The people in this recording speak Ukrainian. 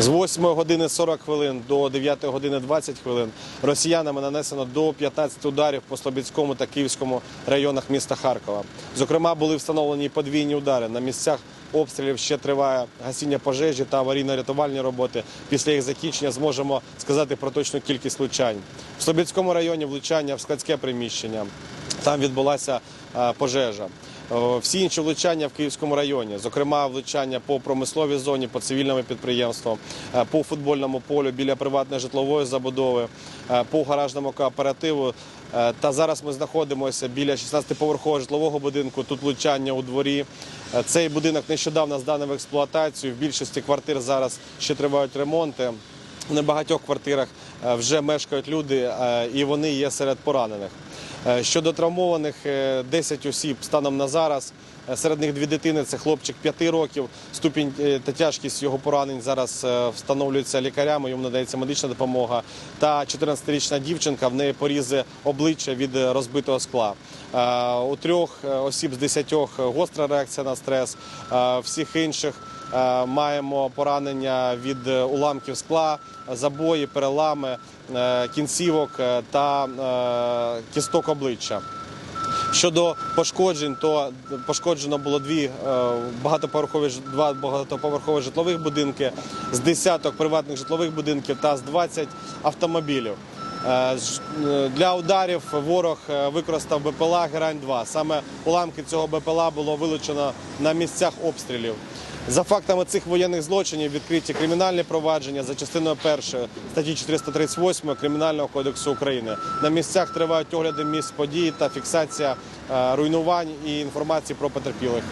З 8 години 40 хвилин до 9 години 20 хвилин росіянами нанесено до 15 ударів по Слобідському та Київському районах міста Харкова. Зокрема, були встановлені подвійні удари. На місцях обстрілів ще триває гасіння пожежі та аварійно-рятувальні роботи. Після їх закінчення зможемо сказати про точну кількість влучань. В Слобідському районі влучання в складське приміщення. Там відбулася е, пожежа. Всі інші влучання в Київському районі, зокрема влучання по промисловій зоні, по цивільному підприємству, е, по футбольному полю біля приватної житлової забудови, е, по гаражному кооперативу. Е, Та зараз ми знаходимося біля 16-поверхового житлового будинку. Тут влучання у дворі. Цей будинок нещодавно зданий в експлуатацію. В більшості квартир зараз ще тривають ремонти. В небагатьох квартирах е, вже мешкають люди, е, і вони є серед поранених. Е, Щодо травмованих, е, 10 осіб станом на зараз. Серед них дві дитини це хлопчик 5 років. Ступінь та тяжкість його поранень зараз встановлюється лікарями. Йому надається медична допомога. Та 14-річна дівчинка в неї порізи обличчя від розбитого скла. У трьох осіб з 10 гостра реакція на стрес. Всіх інших маємо поранення від е, уламків скла, забої, перелами, е, кінцівок е, та е, кісток обличчя. Щодо пошкоджень, то пошкоджено було дві е, багатоповерхові два багатоповерхові житлових будинки, з десяток приватних житлових будинків та з 20 автомобілів. Е, е, Для ударів ворог е, використав БПЛА Герань-2. Саме уламки цього БПЛА було вилучено на місцях обстрілів. За фактами цих воєнних злочинів відкриті кримінальні провадження за частиною першої статті 438 Кримінального кодексу України. На місцях тривають огляди місць події та фіксація е, руйнувань і інформації про потерпілих.